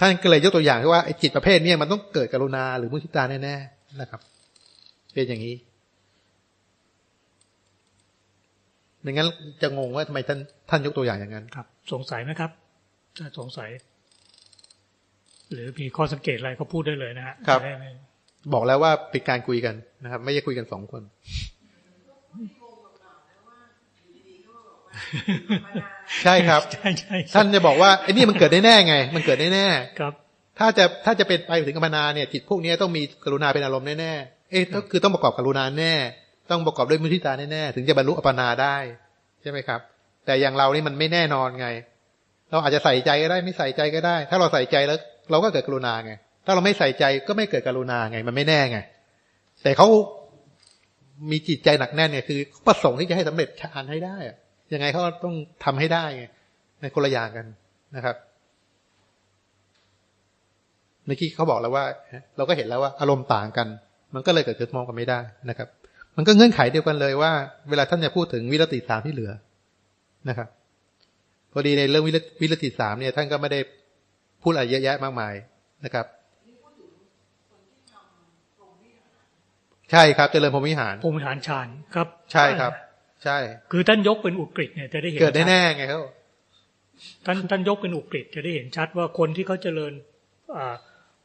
ท่านก็เลยยกตัวอย่างที่ว่าไอ้จิตประเภทเนี้มันต้องเกิดกรุณาหรือมุทิตาแน่ๆนะครับ เป็นอย่างนี้ไม่งั้นจะงงว่าทำไมท่านท่านยกตัวอย่างอย่างนั้นครับ สงสัยไหมครับถ้าสงสัย หรือมีข้อสังเกตอะไรก็พูดได้เลยนะฮะครับจะได้ไม่บอกแล้วว่าเป็นการคุยกันนะครับ ไม่ใช่คุยกันสองคน ใช่ครับใช่ใช่ใช่ท่านจะบอกว่าไอ้นี่มันเกิดได้แน่ไง มันเกิดได้แน่ครับ ถ้าจะถ้าจะเป็นไปถึงกัมปนาเนี่ยจิตพวกนี้ต้องมีกรุณาเป็นอารมณ์แน่ๆเอ๊ะก็คือต้องประกอบกรุณาแน่ ต้องประกอบด้วยมุทิตาแน่ๆถึงจะบรรลุอัปปนาได้ ใช่ไหมครับ แต่อย่างเรานี่มันไม่แน่นอนไง เราอาจจะใส่ใจก็ได้ไม่ใส่ใจก็ได้ ถ้าเราใส่ใจแล้ว เราก็เกิดกรุณาไง ถ้าเราไม่ใส่ใจก็ไม่เกิดกรุณาไง มันไม่แน่ไง แต่เขามีจิตใจหนักแน่นเนี่ยคือประสงค์ที่จะให้สำเร็จฌานให้ได้อะ ยังไงเขาต้องทำให้ได้ไงในคนละอย่างกันนะครับเมื่อกี้เขาบอกแล้วว่า เราก็เห็นแล้วว่าอารมณ์ต่างกัน มันก็เลยเกิดขึ้นมองกันไม่ได้นะครับ มันก็เงื่อนไขเดียวกันเลยว่า เวลาท่านจะพูดถึงวิรติสามที่เหลือนะครับพอดีในเรื่องวิรวิรติสามเนี่ย ท่านก็ไม่ได้พูดอะไรเยอะแยะมากมายนะครับใช่ครับเจริญพรหมวิหารภูมิฐานฌานครับ ใช่ครับ ใช่ คือท่านยกเป็นอุกฤษเนี่ยจะได้เห็นเกิดได้ชัแน่ไงครับท่านท่านยกเป็นอุกฤษจะได้เห็นชัดว่าคนที่เขาเจริญอ่า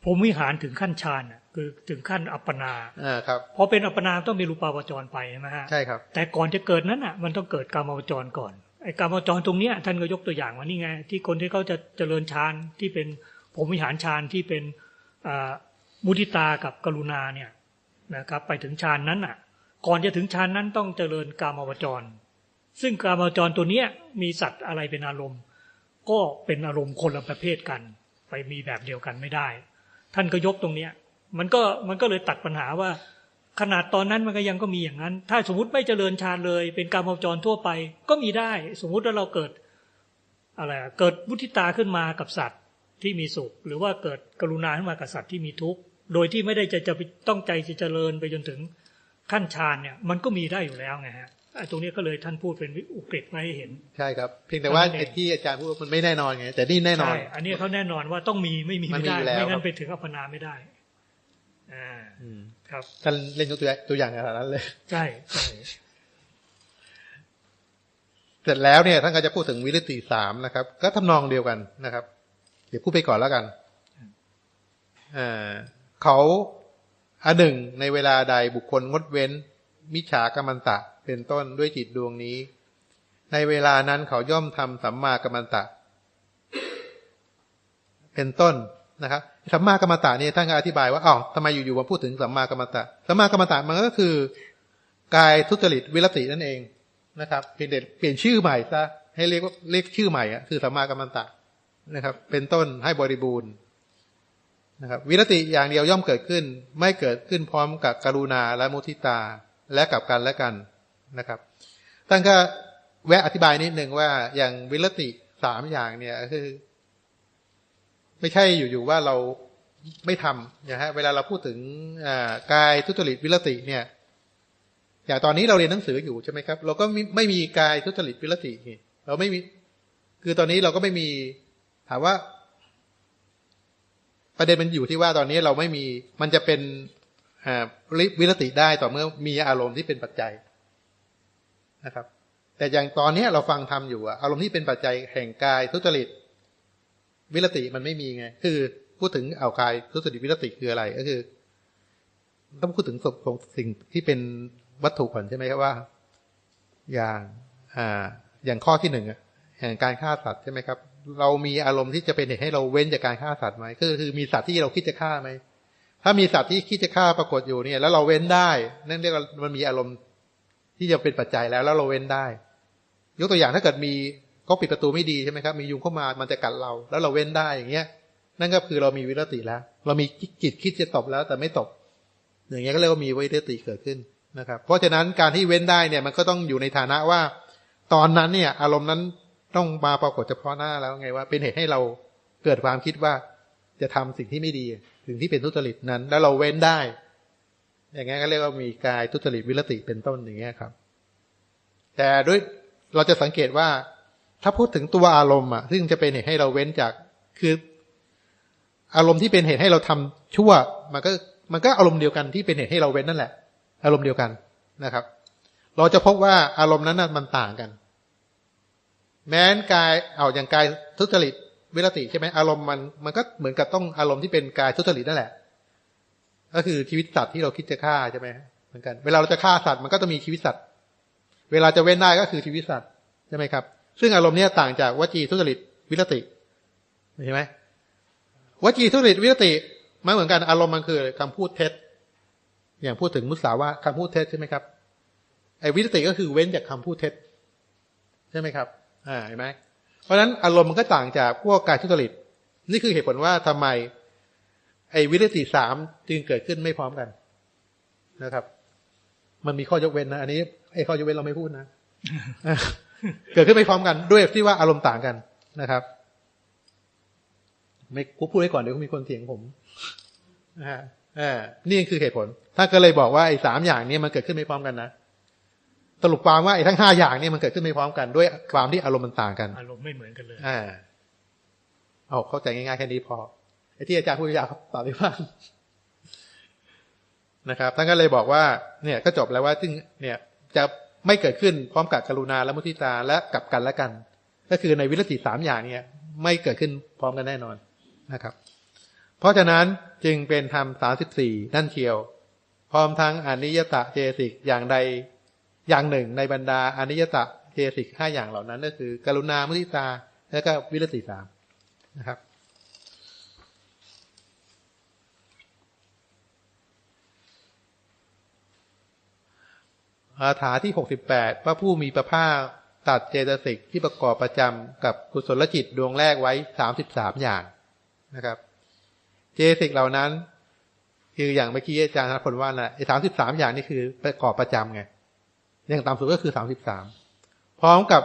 พรหมวิหารถึงขั้นฌานน่ะคือถึงขั้นอัปปนาอ่าครับพอเป็นอัปปนาต้องมีรูปาวจรไปใช่ไหมฮะใช่ครับ แต่ก่อนจะเกิดนั้นอะ มันต้องเกิดกามาวจรก่อนไอ้กามาวจรตรงเนี้ยท่านก็ยกตัวอย่างว่านี่ไง ที่คนที่เขาจะเจริญฌานที่เป็นพรหมวิหารฌานที่เป็นอ่ามุทิตากับกรุณาเนี่ยนะครับ ไปถึงฌานนั้นอะ ก่อนจะถึงฌานนั้นต้องเจริญกามาวจร ซึ่งกามาวจรตัวเนี้ยมีสัตว์อะไรเป็นอารมณ์ ก็เป็นอารมณ์คนละประเภทกัน ไปมีแบบเดียวกันไม่ได้ ท่านก็ยกตรงเนี้ย มันก็มันก็เลยตัดปัญหาว่า ขนาดตอนนั้นมันก็ยังก็มีอย่างนั้น ถ้าสมมติไม่เจริญฌานเลย เป็นการมจรทั่วไป ก็มีได้ สมมุติว่าเราเกิดอะไรอะเกิดมุทิตาขึ้นมากับสัตว์ที่มีสุข หรือว่าเกิดกรุณาขึ้นมากับสัตว์ที่มีทุกข์โดยที่ไม่ได้จะจะไปต้องใจจะเจริญไปจนถึง ขั้นฌานเนี่ยมันก็มีได้อยู่แล้วไงฮะไอ้ตรงนี้ก็เลยท่านพูดเป็นอุกฤษไว้ให้เห็น ใช่ครับ เพียงแต่ว่าเท่านั้นเองไอ้ที่อาจารย์พูดว่ามันไม่แน่นอนไงแต่นี่แน่นอนใช่อันนี้เขาแน่นอนว่าต้องมีไม่มีมันไม่มีได้อยู่แล้วไม่งั้ครันบไปถึงอัปปนาไม่ได้อ่าอืมครับท่านเล่นยกตัวอย่างตัวอย่างขนาดนั้นเลย ใช่ใช่เสร็จแล้วเนี่ยท่านก็จะพูดถึงวิริติสามนะครับ ก็ทำนองเดียวกันนะครับ เดี๋ยวพูดไปก่อนแล้วกันอ่าเขา อันหนึ่ง ในเวลาใดบุคคลงดเว้น มิจฉากรรมันตะ เป็นต้นด้วยจิตดวงนี้ ในเวลานั้นเขาย่อมทำสัมมากัมมันตะ เป็นต้นนะครับสัมมากัมมันตะเนี่ยท่านก็อธิบายว่าอ้าวทำไมอยู่ๆมาพูดถึงสัมมากัมมันตะสัมมากัมมันตะมันก็คือกายทุจริตวิรตินั่นเองนะครับเพียงแต่เปลี่ยนชื่อใหม่ซะให้เรียกว่าเรียกชื่อใหม่อะคือสัมมากัมมันตะนะครับ เป็นต้นให้บริบูรณ์ นะครับวิรติอย่างเดียวย่อมเกิดขึ้น ไม่เกิดขึ้นพร้อมกับกรุณาและมุทิตาและกับกันและกันนะครับท่านก็แวะอธิบายนิดหนึ่งว่าอย่างวิรติสามอย่างเนี่ยคือ ไม่ใช่อยู่ๆว่าเราไม่ทำนะฮะเวลาเราพูดถึงกายทุจริตวิรติเนี่ยอย่างตอนนี้เราเรียนหนังสืออยู่ใช่ไหมครับ เราก็ไม่มีกายทุจริตวิรติเราไม่มี คือตอนนี้เราก็ไม่มีถามว่า ประเด็นมันอยู่ที่ว่าตอนนี้เราไม่มีมันจะเป็นวิรติได้ต่อเมื่อมีอารมณ์ที่เป็นปัจจัยนะครับ แต่อย่างตอนนี้เราฟังทำอยู่อารมณ์ที่เป็นปัจจัยแห่งกายทุจริต วิรติมันไม่มีไง คือพูดถึงเอากายทุจริตวิรติคืออะไรก็คือ ต้องพูดถึงของสิ่งที่เป็นวัตถุก่อนใช่ไหมครับว่า อย่างอ่าอย่างข้อที่หนึ่งอะแห่งการฆ่าสัตว์ใช่ไหมครับ เรามีอารมณ์ที่จะเป็นเหตุให้เราเว้นจากการฆ่าสัตว์ไหมก็คือมีสัตว์ที่เราคิดจะฆ่าไหมถ้ามีสัตว์ที่คิดจะฆ่าปรากฏอยู่เนี่ย แล้วเราเว้นได้ นั่นเรียกว่ามันมีอารมณ์ที่จะเป็นปัจจัยแล้ว แล้วเราเว้นได้ ยกตัวอย่างถ้าเกิดมีเขาปิดประตูไม่ดีใช่ไหมครับ มียุงเข้ามามันจะกัดเรา แล้วเราเว้นได้อย่างเงี้ย นั่นก็คือเรามีวิรติแล้ว เรามีจิตคิดจะตบแล้ว แต่ไม่ตบอย่างเงี้ยก็เรียกว่ามีวิรติเกิดขึ้นนะครับ เพราะฉะนั้นการที่เว้นได้เนี่ย มันก็ต้องอยู่ในฐานะว่า ตอนนั้นเนี่ย อารมณ์นั้น ต้องมาปรากฏเฉพาะหน้าแล้วไงว่าเป็นเหตุให้เราเกิดความคิดว่าจะทำสิ่งที่ไม่ดีสิ่งที่เป็นทุจริตนั้น แล้วเราเว้นได้ อย่างงี้ก็เรียกว่ามีกายทุจริตวิรติเป็นต้นอย่างเงี้ยครับ แต่ด้วยเราจะสังเกตว่า ถ้าพูดถึงตัวอารมณ์อะซึ่งจะเป็นเหตุให้เราเว้นจากคืออารมณ์ที่เป็นเหตุให้เราทำชั่ว มันก็มันก็อารมณ์เดียวกันที่เป็นเหตุให้เราเว้นนั่นแหละ อารมณ์เดียวกันนะครับ เราจะพบว่าอารมณ์นั้นน่ะมันต่างกัน แม้นกายเอาอย่างกายทุจริตวิรติใช่ไหมอารมณ์มันมันก็เหมือนกับต้องอารมณ์ที่เป็นกายทุจริตนั่นแหละ ก็คือชีวิตสัตว์ที่เราคิดจะฆ่าใช่ไหมเหมือนกัน เวลาเราจะฆ่าสัตว์มันก็ต้องมีชีวิตสัตว์ เวลาจะเว้นได้ก็คือชีวิตสัตว์ใช่ไหมครับ ซึ่งอารมณ์เนี้ยต่างจากวจีทุจริตวิรติเห็นไหมวจีทุจริตวิรติมันเหมือนกันอารมณ์มันคือคำพูดเท็จ อย่างพูดถึงมุสาวาคำพูดเท็จใช่ไหมครับไอ้วิรติก็คือเว้นจากคำพูดเท็จ ใช่ไหมครับ อ่าเห็นไหมเพราะฉะนั้นอารมณ์มันก็ต่างจากพวกการทุจริต นี่คือเหตุผลว่าทำไม ไอ้วิรติสามจึงเกิดขึ้นไม่พร้อมกันนะครับ มันมีข้อยกเว้นนะอันนี้ไอ้ข้อยกเว้นเราไม่พูดนะเกิดขึ้นไม่พร้อมกัน ด้วยที่ว่าอารมณ์ต่างกันนะครับ ไม่กูพูดไว้ก่อนเดี๋ยวมีคนเถียงผมนะฮะอ่านี่คือเหตุผล ถ้าก็เลยบอกว่าไอ้สามอย่างนี้มันเกิดขึ้นไม่พร้อมกันนะ สรุปความว่าไอ้ทั้งห้าอย่างนี้มันเกิดขึ้นไม่พร้อมกันด้วยความที่อารมณ์มันต่างกัน อารมณ์ไม่เหมือนกันเลย อ่า เอาเข้าใจง่ายๆแค่นี้พอไอ้ที่อาจารย์พูดยาวครับต่อไปบ้างนะครับท่านก็เลยบอกว่า เนี่ยก็จบแล้วว่าซึ่งเนี่ยจะไม่เกิดขึ้นพร้อมกับกรุณาและมุทิตาและกับกันและกัน ก็คือในวิรติสามอย่างเนี่ย ไม่เกิดขึ้นพร้อมกันแน่นอนนะครับ เพราะฉะนั้นจึงเป็นธรรมสามสิบสี่นั่นเชียว พร้อมทั้งอนิยตะเจสิกอย่างใด อย่างหนึ่งในบรรดาอนิยตะเจสิกห้าอย่างเหล่านั้น ก็คือ กรุณามุทิตา แล้วก็วิรติสามนะครับ อาถาที่หกสิบแปดพระผู้มีพระภาคตัดเจตสิกที่ประกอบประจำกับกุศลจิตดวงแรกไว้สามสิบสามอย่างนะครับ เจตสิกเหล่านั้น คืออย่างเมื่อกี้อาจารย์ธนพลว่านะไอ้สามสิบสามอย่างนี่คือประกอบประจำไง อย่างต่ำสุดก็คือสามสิบสามพร้อมกับ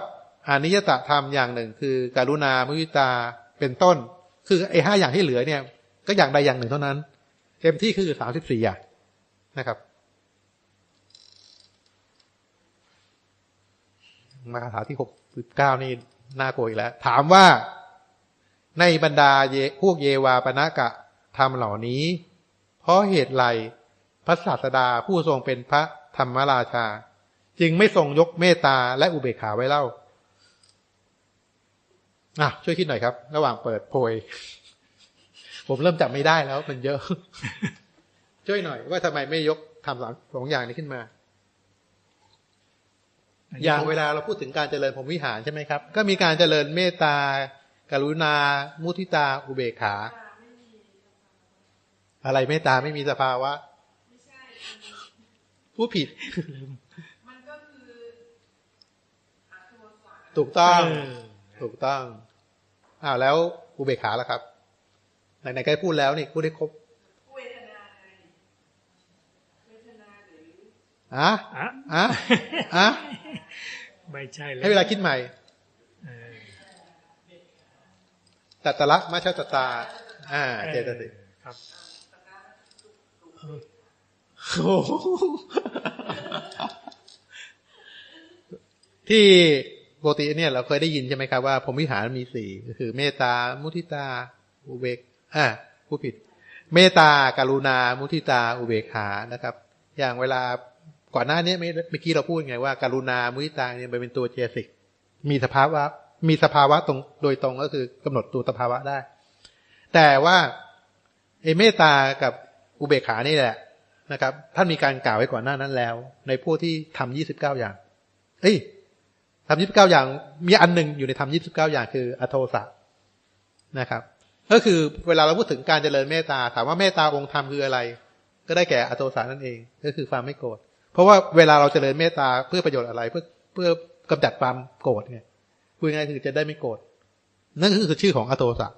อนิยตธรรมอย่างหนึ่ง คือการุณามุทิตาเป็นต้น คือไอ้ห้าอย่างที่เหลือเนี่ย ก็อย่างใดอย่างหนึ่งเท่านั้น เต็มที่คือสามสิบสี่อย่างนะครับมาคาถาที่หกสิบเก้านี่น่ากลัวอีกแล้ว ถามว่าในบรรดาเยพวกเยวาปนกะธรรมเหล่านี้ เพราะเหตุไรพระศาสดาผู้ทรงเป็นพระธรรมราชา จึงไม่ทรงยกเมตตาและอุเบกขาไว้เล่าอะช่วยคิดหน่อยครับ ระหว่างเปิดโพย ผมเริ่มจับไม่ได้แล้ว มันเยอะ ช่วยหน่อยว่าทำไมไม่ยกทำสองสองอย่างนี้ขึ้นมา อย่างเวลาเราพูดถึงการเจริญพรหมวิหารใช่ไหมครับ ก็มีการเจริญเมตตา กรุณา มุทิตา อุเบกขา อะไรเมตตาไม่มีสภาวะ ผู้ผิด มันก็คืออาโทสะ ถูกต้องเออถูกต้องอ้าวแล้วอุเบกขาล่ะครับไหนๆก็ได้พูดแล้วนี่พูดได้ครบเวทนาไงเวทนาหรืออะอะอะอะไม่ใช่เลยให้เวลาคิดใหม่เออตัตตละมัชตตา อ่า เจตสิกครับโอ้โหที่ ปกติเนี่ยเราเคยได้ยินใช่ไหมครับว่าผมวิหารมีสี่ก็คือเมตตา มุทิตา อุเบกอ่าผู้ผิด เมตตาการุณา มุทิตา อุเบกขานะครับ อย่างเวลาก่อนหน้านี้เมื่อเมื่อกี้เราพูดไงว่าการุณา มุทิตาเนี่ยมันเป็นตัวเจสิก มีสภาวะ มีสภาวะตรงโดยตรงก็คือกำหนดตัวสภาวะได้ แต่ว่าไอ้เมตตากับอุเบกขานี่แหละนะครับ ท่านมีการกล่าวไว้ก่อนหน้านั้นแล้ว ในพวกที่ทำยี่สิบเก้าอย่าง เอ้ย ทำยี่สิบเก้าอย่าง มีอันหนึ่งอยู่ในทำยี่สิบเก้าอย่างคืออโทสะนะครับ ก็คือเวลาเราพูดถึงการเจริญเมตตา ถามว่าเมตตาองค์ธรรมคืออะไร ก็ได้แก่อโทสะนั่นเอง ก็คือความไม่โกรธ เพราะว่าเวลาเราเจริญเมตตาเพื่อประโยชน์อะไร เพื่อเพื่อกำจัดความโกรธไงพูดง่ายคือจะได้ไม่โกรธ นั่นคือชื่อของอโทสะ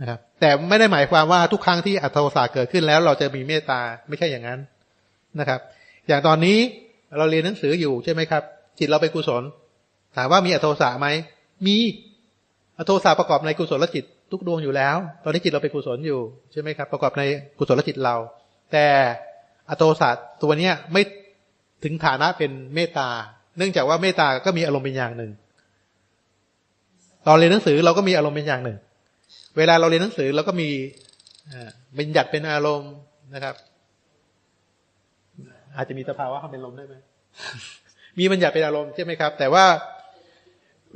นะครับ แต่ไม่ได้หมายความว่าทุกครั้งที่อโทสะเกิดขึ้นแล้ว เราจะมีเมตตาไม่ใช่อย่างนั้นนะครับ อย่างตอนนี้เราเรียนหนังสืออยู่ใช่ไหมครับ จิตเราเป็นกุศล ถามว่ามีอโทสะไหมมีอโทสะประกอบในกุศลจิตทุกดวงอยู่แล้ว ตอนนี้จิตเราเป็นกุศลอยู่ใช่ไหมครับ ประกอบในกุศลจิตเรา แต่อโทสะตัวเนี้ยไม่ถึงฐานะเป็นเมตตา เนื่องจากว่าเมตตาก็มีอารมณ์เป็นอย่างหนึ่ง ตอนเรียนหนังสือเราก็มีอารมณ์เป็นอย่างหนึ่ง เวลาเราเรียนหนังสือเราก็มีอ่าบัญญัติเป็นอารมณ์นะครับ อาจจะมีสภาวะความเป็นลมได้ไหมมีบัญญัติเป็นอารมณ์ใช่ไหมครับ แต่ว่า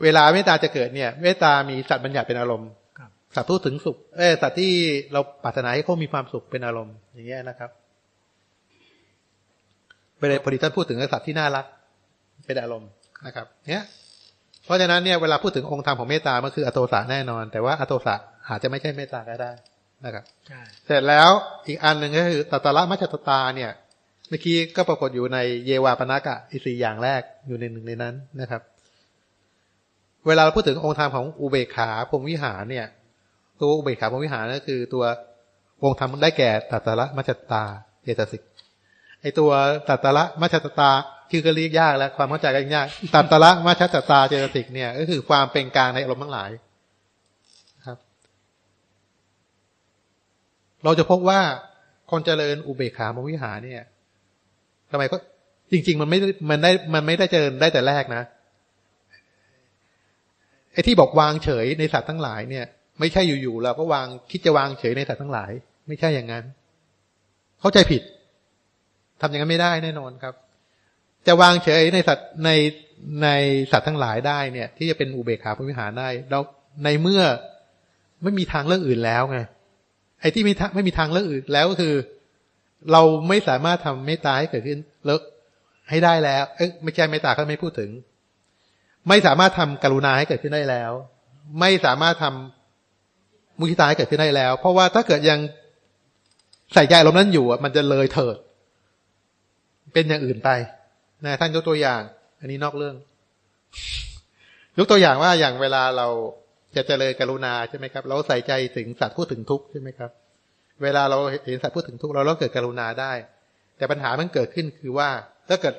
เวลาเมตตาจะเกิดเนี่ยเมตตามีสัตว์บัญญัติเป็นอารมณ์ครับสัตว์พูดถึงสุขเออสัตว์ที่เราปรารถนาให้เขามีความสุขเป็นอารมณ์ อย่างเงี้ยนะครับเวลาพอดีท่านพูดถึงสัตว์ที่น่ารัก เป็นอารมณ์นะครับ เนี่ย เพราะฉะนั้นเนี่ยเวลาพูดถึงองค์ธรรมของเมตตามันคืออโทสะแน่นอน แต่ว่าอโทสะอาจจะไม่ใช่เมตตาก็ได้นะครับใช่เสร็จแล้วอีกอันหนึ่งก็คือตัตตละมัจจตตาเนี่ย เมื่อกี้ก็ปรากฏอยู่ในเยวาปนากะอีกสี่อย่างแรกอยู่ในหนึ่งในนั้นนะครับ เวลาเราพูดถึงองค์ธรรมของอุเบกขาพรมวิหารเนี่ย ตัวอุเบกขาพรมวิหารก็คือตัวองค์ธรรมได้แก่ตัตตละมัจจตตาเจตสิกไอตัวตัตตละมัจจตตาชื่อก็เรียกยากแล้วความเข้าใจก็ยากตัตตละมัจจตตาเจตสิกเนี่ยก็คือความเป็นกลางในอารมณ์ทั้งหลายครับ เราจะพบว่าคนเจริญอุเบกขามวิหารเนี่ยทำไมก็จริง ๆ มันไม่ได้มันได้มันไม่ได้เจริญได้แต่แรกนะ อ้ที่บอกวางเฉยในสัตว์ทั้งหลายเนี่ย ไม่ใช่อยู่ๆเราก็วางคิดจะวางเฉยในสัตว์ทั้งหลาย ไม่ใช่อย่างนั้น เข้าใจผิดทำอย่างนั้นไม่ได้แน่นอนครับ จะวางเฉยในสัตว์ในในสัตว์ทั้งหลายได้เนี่ย ที่จะเป็นอุเบกขาพรหมวิหารได้เราในเมื่อไม่มีทางเลือกอื่นแล้วไงไอ้ที่ไม่ทาไม่มีทางเลือกอื่นแล้วก็คือ เราไม่สามารถทำเมตตาให้เกิดขึ้นเลิกให้ได้แล้ว เอ้ยไม่ใช่เมตตาเขาไม่พูดถึง ไม่สามารถทำกรุณาให้เกิดขึ้นได้แล้ว ไม่สามารถทำมุทิตาให้เกิดขึ้นได้แล้ว เพราะว่าถ้าเกิดยังใส่ใจอารมนั้นอยู่มันจะเลยเถิด เป็นอย่างอื่นไปนะท่านยกตัวอย่าง อันนี้นอกเรื่อง ยกตัวอย่างว่าอย่างเวลาเราจะเจริญกรุณาใช่ไหมครับ เราใส่ใจถึงสัตว์พูดถึงทุกข์ใช่ไหมครับ เวลาเราเห็นสัตว์พูดถึงทุกข์เราเราเกิดกรุณาได้ แต่ปัญหามันเกิดขึ้นคือว่า ถ้าเกิด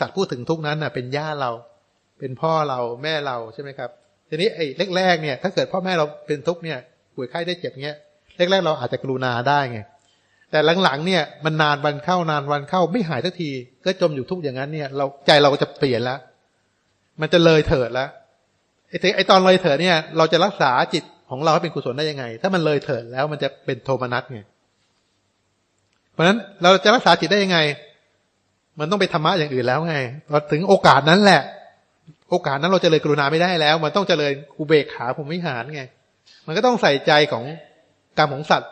สัตว์พูดถึงทุกข์นั้นน่ะเป็นญาติเรา เป็นพ่อเราแม่เราใช่ไหมครับ ทีนี้ไอ้แรกๆเนี่ย ถ้าเกิดพ่อแม่เราเป็นทุกข์เนี่ยป่วยไข้ได้เจ็บเงี้ยแรกๆเราอาจจะกรุณาได้ไงแต่หลังๆเนี่ยมันนานวันเข้านานวันเข้าไม่หายสักที ก็จมอยู่ทุกข์อย่างนั้นเนี่ย เราใจเราก็จะเปลี่ยนแล้วมันจะเลยเถิดแล้วไอ้ทีไอ้ตอนเลยเถิดเนี่ย เราจะรักษาจิตของเราให้เป็นกุศลได้ยังไง ถ้ามันเลยเถิดแล้วมันจะเป็นโทมนัสไงเพราะฉะนั้นเราจะรักษาจิตได้ยังไง มันต้องไปธรรมะอย่างอื่นแล้วไงพอถึงโอกาสนั้นแหละ โอกาสนั้นเราจะเลยกรุณาไม่ได้แล้ว มันต้องเจริญอุเบกขาผมวิหารไง มันก็ต้องใส่ใจของกรรมของสัตว์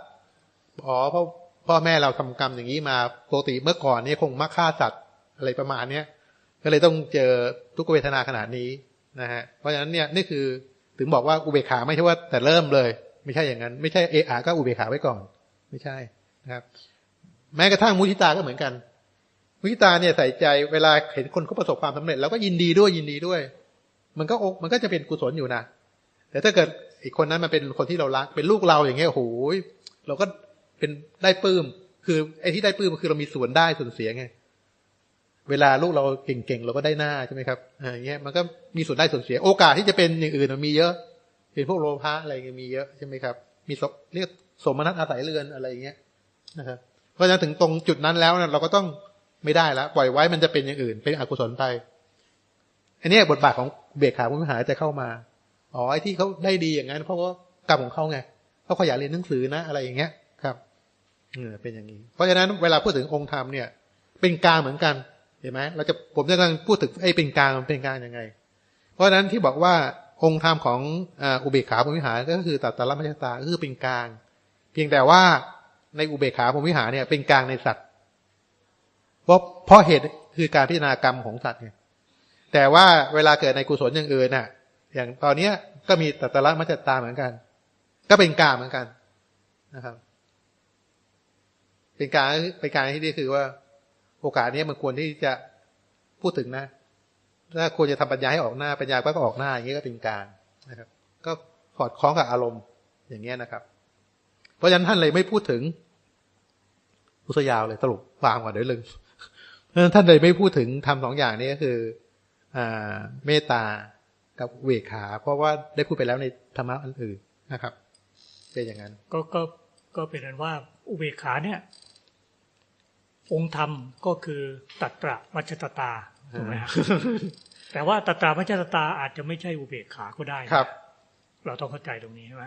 อ๋อเพราะพ่อแม่เราทำกรรมอย่างนี้มาปกติเมื่อก่อนเนี่ยคงมักฆ่าสัตว์อะไรประมาณเนี้ยก็เลยต้องเจอทุกเวทนาขนาดนี้นะฮะเพราะฉะนั้นเนี่ยนี่คือถึงบอกว่าอุเบกขาไม่ใช่ว่าแต่เริ่มเลย ไม่ใช่อย่างนั้น ไม่ใช่เออาก็อุเบกขาไว้ก่อน ไม่ใช่นะครับ แม้กระทั่งมุทิตาก็เหมือนกัน มุทิตาเนี่ยใส่ใจเวลาเห็นคนเขาประสบความสำเร็จเราก็ยินดีด้วยยินดีด้วย มันก็อกมันก็จะเป็นกุศลอยู่นะแต่ถ้าเกิดอีกคนนั้นมันเป็นคนที่เรารัก เป็นลูกเราอย่างเงี้ยโอ้โหเราก็เป็นได้ปลื้มคือไอ้ที่ได้ปลื้มก็คือเรามีส่วนได้ส่วนเสียไงเวลาลูกเราเก่งๆเราก็ได้หน้าใช่ไหมครับอ่าอย่างเงี้ยมันก็มีส่วนได้ส่วนเสีย โอกาสที่จะเป็นอย่างอื่นมันมีเยอะเป็นพวกโลภะอะไรเงี้ยมีเยอะใช่ไหมครับ มีสเรียกสมนัตอาศัยเรือนอะไรอย่างเงี้ยนะครับเพราะฉะนั้นถึงตรงจุดนั้นแล้วนะเราก็ต้อง ไม่ได้แล้วปล่อยไว้มันจะเป็นอย่างอื่น เป็นอกุศลไป อันนี้บทบาทของเบกขาผู้มหาจะเข้ามาอ๋อไอ้ที่เขาได้ดีอย่างนั้น เพราะว่ากรรมของเขาไงเขาขยันเรียนหนังสือนะอะไรอย่างเงี้ยครับเออเป็นอย่างนี้ เพราะฉะนั้นเวลาพูดถึงองค์ธรรมเนี่ย เป็นกลางเหมือนกันเห็นไหมเราจะผมจะกำลังพูดถึงไอ้เป็นกลางมันเป็นกลางยังไง เพราะฉะนั้นที่บอกว่าองค์ธรรมของอุเบกขาภูมิหารก็คือตัตตละมัจจตาก็คือเป็นกลาง เพียงแต่ว่าในอุเบกขาภูมิหารเนี่ยเป็นกลางในสัตว์ เพราะเพราะเหตุคือการพิจารณากรรมของสัตว์ไงแต่ว่าเวลาเกิดในกุศลอย่างอื่นน่ะ อย่างตอนเนี้ยก็มีตัตละมัจจตาเหมือนกัน ก็เป็นกาเหมือนกันนะครับ เป็นการเป็นการที่นี่คือว่า โอกาสนี้มันควรที่จะพูดถึงนะถ้าควรจะทำปัญญาให้ออกหน้าปัญญาก็ออกหน้าอย่างนี้ก็เป็นกางนะครับ ก็สอดคล้องกับอารมณ์อย่างเงี้ยนะครับ เพราะฉะนั้นท่านเลยไม่พูดถึงพุทยาวเลยสรุปวางก่อนเดี๋ยวลืม ท่านเลยไม่พูดถึงทำสองอย่างนี้ก็คืออ่าเมตตากับเวขา เพราะว่าได้พูดไปแล้วในธรรมะอันอื่นนะครับเป็นอย่างนั้น ก็ก็ก็เป็นอันว่าอุเบกขาเนี่ย องค์ธรรมก็คือตัตระมัจจตตาถูกไหมครับแต่ว่าตัตระมัจจตตาอาจจะไม่ใช่อุเบกขาก็ได้นะครับ เราต้องเข้าใจตรงนี้ใช่ไหม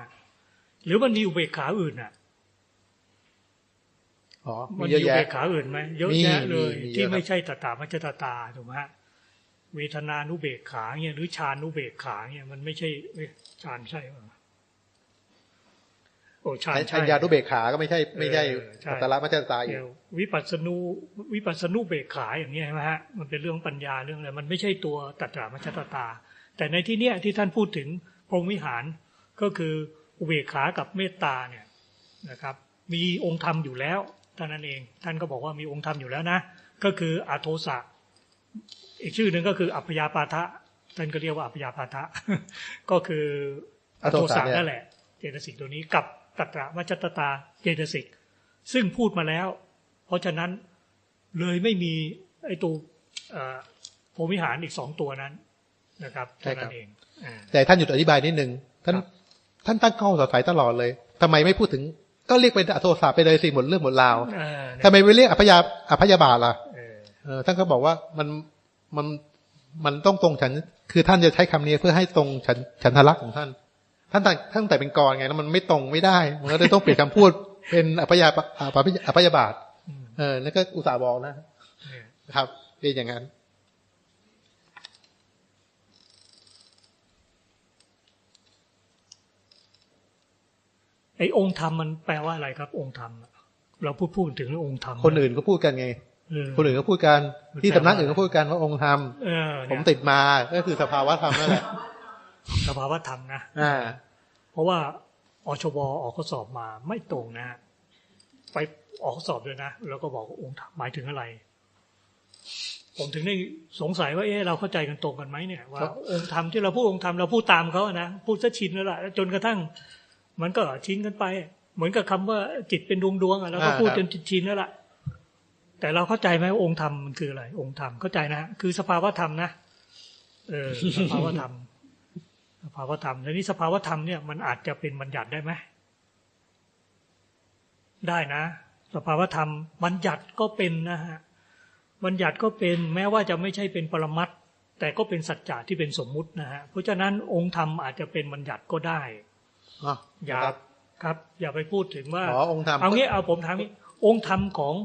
หรือมันมีอุเบกขาอื่นอะ อ๋อมัมีนเยอะอยู่แยะเบกขาอื่นไหมเยอะมีแยะเลยมีมีเยอะที่ครับไม่ใช่ตถามัจจตตาถูกไหมฮะเวทนานุเบกขาเนี่ยหรือฌานุเบกขาเนี่ยมันไม่ใช่เอ้ยฌานใช่ป่ะโอ้ฌานไอ้ใช่อัญญานุเบกขาก็ไม่ใช่ไม่ใช่เออใช่อัตตละมัจจตาอีเดี๋กยววิปัสสนูวิปัสสนุเบกขาอย่างนี้ยใช่ไหมฮะมันเป็นเรื่องปัญญาเรื่องอะไรมันไม่ใช่ตัวตัตถามัจจตตา แต่ในที่เนี้ยที่ท่านพูดถึงพรหมวิหารก็คืออุเบกขากับเมตตาเนี่ยนะครับ มีองค์ธรรมอยู่แล้วเท่านั้นเอง ท่านก็บอกว่ามีองค์ธรรมอยู่แล้วนะ ก็คืออโทสะ อีกชื่อหนึ่งก็คืออัพยาปาทะ ท่านก็เรียกว่าอัพยาปาทะ ก็คืออโทสะนั่นแหละ เจตสิกตัวนี้กับตัตระมัจจตตาเจตสิก ซึ่งพูดมาแล้ว เพราะฉะนั้นเลยไม่มีไอ้ตัวเอ่อโพรหมวิหารอีกสองตัวนั้นนะครับใช่เท่าครันั้บนเองอ่าแต่ท่านหยุดอธิบายนิดนึงท่านครับท่านตั้งข้อสงสัยตลอดเลยทำไมไม่พูดถึง ก็เรียกเป็นอโทสะไปเลยสิหมดเรื่องหมดราวเออทำไมไม่เรียกอภยาอภยาบาทล่ะเออเออท่านก็บอกว่ามันมันมันต้องตรงฉัน คือท่านจะใช้คำนี้เพื่อให้ตรงฉันฉันทลักษณ์ของท่าน ท่านตั้งท่านแต่เป็นกรไงแล้วมันไม่ตรงไม่ได้มันก็เลยต้องเปลี่ยนคำพูด เป็นอภยาอภยอภยาบาทอืมเออนั่นก็อุตส่าห์บอกนะเนี่ยครับเป็นอย่างนั้น ไอ้องค์ธรรมมันแปลว่าอะไรครับ องค์ธรรมอะเราพูดพูดถึงเรื่ององค์ธรรมคนอื่นก็พูดกันไงเออคนอื่นก็พูดกันที่สำนักอื่นก็พูดกันว่าองค์ธรรมเออผมเนี่ยติดมาก็คือสภาวะธรรมนั่นแหละสภาวะธรรมนะอ่าเพราะว่าอชบออกข้อสอบมาไม่ตรงนะฮะไปออกข้อสอบด้วยนะ แล้วก็บอกว่าองค์ธรรมหมายถึงอะไร ผมถึงได้สงสัยว่าเอ๊ะเราเข้าใจกันตรงกันไหมเนี่ยว่าครับองค์ธรรมที่เราพูดองค์ธรรมเราพูดตามเขาอะนะพูดซะชินแล้วล่ะแล้วจนกระทั่ง มันก็ชินกันไป เหมือนกับคำว่าจิตเป็นดวงดวงๆอะเราก็พูดจนชินแล้วล่ะ แต่เราเข้าใจไหมว่าองค์ธรรมมันคืออะไร องค์ธรรมเข้าใจนะคือสภาวะธรรมนะเออสภาวะธรรมสภาวธรรมแล้วนี่สภาวธรรมเนี่ยมันอาจจะเป็นบัญญัติได้ไหมได้นะ สภาวธรรมบัญญัติก็เป็นนะฮะบัญญัติก็เป็นแม้ว่าจะไม่ใช่เป็นปรมัตถ์แต่ก็เป็นสัจจะที่เป็นสมมุตินะฮะเพราะฉะนั้นองค์ธรรมอาจจะเป็นบัญญัติก็ได้ อ๋ออย่าครับครับ อย่าไปพูดถึงว่าอ๋อองค์ธรรมเอางี้เอาผมถามนี้องค์ธรรมของ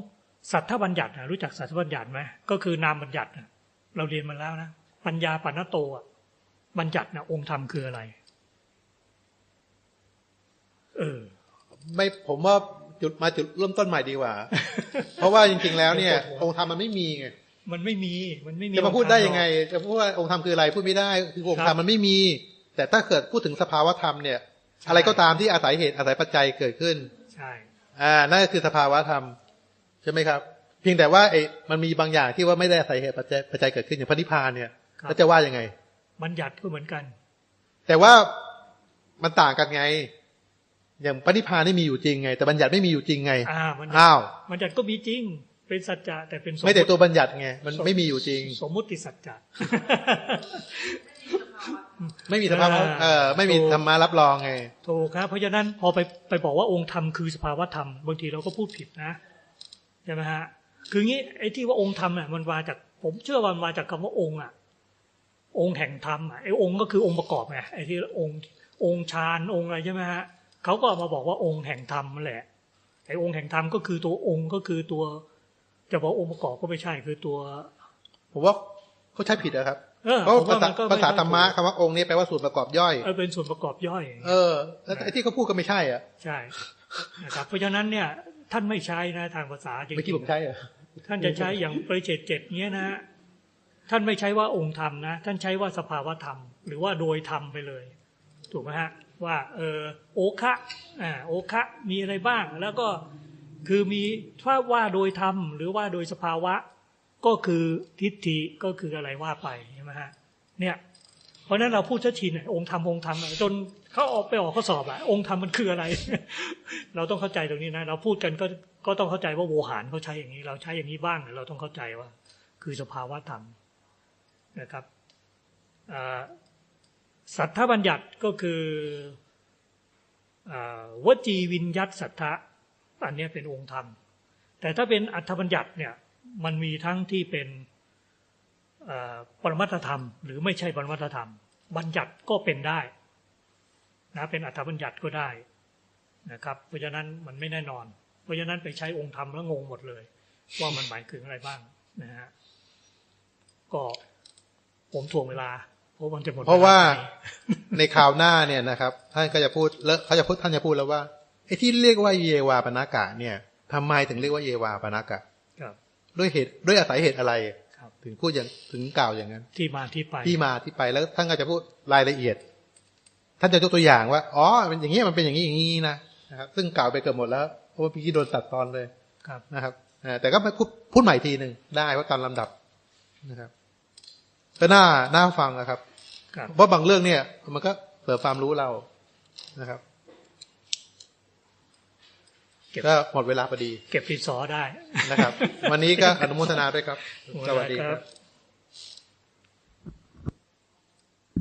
สัทธบัญญัตินะรู้จักสัทธบัญญัติไหมก็คือนามบัญญัตินะเราเรียนมาแล้วนะปัญญาปัณโตอะบัญญัตินะองค์ธรรมคืออะไร เออ ไม่ผมว่าจุดมาจุดเริ่มต้นใหม่ดีกว่า เพราะว่าจริง ๆ แล้วเนี่ย องค์ธรรมมันไม่มีไงมันไม่มีมันไม่มีจะมาพูดได้ยังไงองค์ธรรมหรอกจะพูดว่าองค์ธรรมคืออะไรพูดไม่ได้คือองค์ธรรครัมบมันไม่มี แต่ถ้าเกิดพูดถึงสภาวธรรมเนี่ย อะไรก็ตามที่อาศัยเหตุอาศัยปัจจัยเกิดขึ้น ใช่อ่านั่นก็คือสภาวธรรมใช่ไหมครับ เพียงแต่ว่าไอ้มันมีบางอย่างที่ว่าไม่ได้อาศัยเหตุปัจจัยปัจจัยเกิดขึ้นอย่างพระนิพพานเนี่ยครับแล้วจะว่ายังไง บัญญัติก็เหมือนกัน แต่ว่ามันต่างกันไง อย่างปณิพพานนี่มีอยู่จริงไง แต่บัญญัติไม่มีอยู่จริงไงอ่ามันอ้าวบัญญัติก็มีจริง เป็นสัจจะแต่เป็นสมไม่แต่ติตัวบัญญัติไง มันไม่มีอยู่จริง สมมุติสัจจะ ไม่มีสภาวะอ่าเออไม่มีถูกธรรมารับรองไงถูกครับ เพราะฉะนั้นพอไปไปบอกว่าองค์ธรรมคือสภาวธรรมบางทีเราก็พูดผิดนะใช่ไหมฮะคืองี้ไอ้ที่ว่าองค์ธรรมเนี่ยมันมาจากผมเชื่อว่ามันมาจากคำว่าองค์อะ องค์แห่งธรรมอะไอ้องค์ก็คือองค์ประกอบไงไอ้ที่องค์องค์ฌานองค์อะไรใช่ไหมฮะเขาก็เอามาบอกว่าองค์แห่งธรรมนั่นแหละไอ้องค์แห่งธรรมก็คือตัวองค์ก็คือตัวจะบอกองค์ประกอบก็ไม่ใช่คือตัว ผมว่าเขาใช้ผิดนะครับ เออเพราะผมว่าภาษามันก็ภาษาไม่ธรรมะถูกคำว่าองค์นี้แปลว่าส่วนประกอบย่อยเออเป็นส่วนประกอบย่อย เออแล้วไอ้ที่เขาพูดก็ไม่ใช่อะใช่นะครับเพราะฉะนั้นเนี่ย ท่านไม่ใช้นะทางภาษาจริงเมื่อกี้ผมใช่เหรอๆท่านจะใช้อย่างปริเจตเจ็ดเนี้ยนะฮะท่านไม่ใช้ว่าองค์ธรรมนะ ท่านใช้ว่าสภาวธรรม หรือว่าโดยธรรมไปเลย ถูกไหมฮะ ว่าเออโอคะอ่าโอคะมีอะไรบ้างแล้วก็คือมีถ้าว่าโดยธรรมหรือว่าโดยสภาวะ ก็คือทิฏฐิก็คืออะไรว่าไปใช่ไหมฮะเนี่ยเพราะฉะนั้นเราพูดชัดชินองค์ธรรมองค์ธรรมจนเขาออกไปออกข้อสอบอะองค์ธรรมมันคืออะไร เราต้องเข้าใจตรงนี้นะ เราพูดกันก็ก็ต้องเข้าใจว่าโวหารเขาใช้อย่างนี้ เราใช้อย่างนี้บ้างเราต้องเข้าใจว่า คือสภาวะธรรมนะครับอ่าสัทธบัญญัติก็คืออาวจีวิญยัตสัทธะอันนี้เป็นองค์ธรรม แต่ถ้าเป็นอัตถบัญญัติเนี่ย มันมีทั้งที่เป็นเอ่อปรมัตถธรรม หรือไม่ใช่ปรมัตถธรรม บัญญัติก็เป็นได้นะเป็นอัตถบัญญัติก็ได้นะครับ เพราะฉะนั้นมันไม่แน่นอน เพราะราะฉะนั้นไปใช้องค์ธรรมแล้วงงหมดเลย ว่ามันหมายถึงอะไรบ้างนะฮะก็ผมถ่วงเวลาเพราะมันจะหมดเพราะว่าลไปในคราวหน้าเนี่ยนะครับท่านก็จะพูดแล้วเขาจะพูดท่านจะพูดแล้วว่าไอ้ที่เรียกว่าเยวาปนากะเนี่ยทำไมถึงเรียกว่าเยวาปนากะครับ ด้วยเหตุด้วยอาศัยเหตุอะไรครับถึงพูดอย่างถึงกล่าวอย่างนั้น ที่มาที่ไปที่มาที่ไปแล้วท่านก็จะพูดรายละเอียด ท่านจะยกตัวอย่างว่าอ๋อมันอย่างนี้มันเป็นอย่างนี้อย่างนี้นะนะครับ ซึ่งกล่าวไปเกือบหมดแล้วเพราะว่าพี่กี้โดนตัดตอนเลยครับนะครับอ่าแต่ก็มาพูดพูดใหม่ทีหนึ่งได้ว่าตามลำดับนะครับก็น่าน่าฟังนะครับครับเพราะบางเรื่องเนี่ย มันก็เสริมความรู้เรานะครับเก็บก็หมดเวลาพอดี เก็บดินสอได้นะครับ วันนี้ก็อนุโมทนาด้วยครับ สวัสดีคครัรับบ